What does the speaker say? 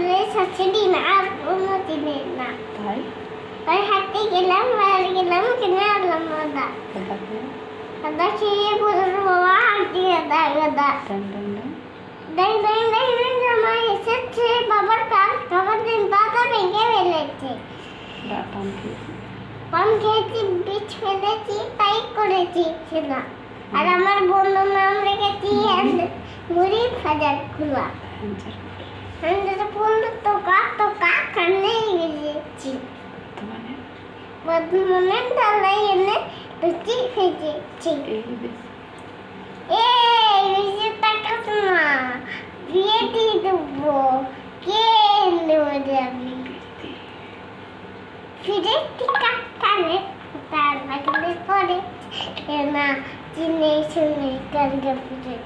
লুয়ে সাথে ডিম আর দিনে না। তাই? তাই হাঁটতে গেলাম বাইরে গেলাম কিনে আনলাম দাদা দাদা খেয়ে বলল বাবা আন্টি দাদা দাদা দেখ দেখ দেখ দেখ আমার এসেছে বাবার কান বাবার দিন দাদা ভেঙে ফেলেছে। পাম খেয়েছি। বিচ ফেলেছি তাই করেছি সেটা আর আমার বন্ধুর নাম রেখেছি ঘুরি হাজার খোলা। বিয়ে দিয়ে দেবো কে নেবে যাবি ফিরে টিকা টানে তার লাগলে পরে না চিনে শুনে কানকে ফিরে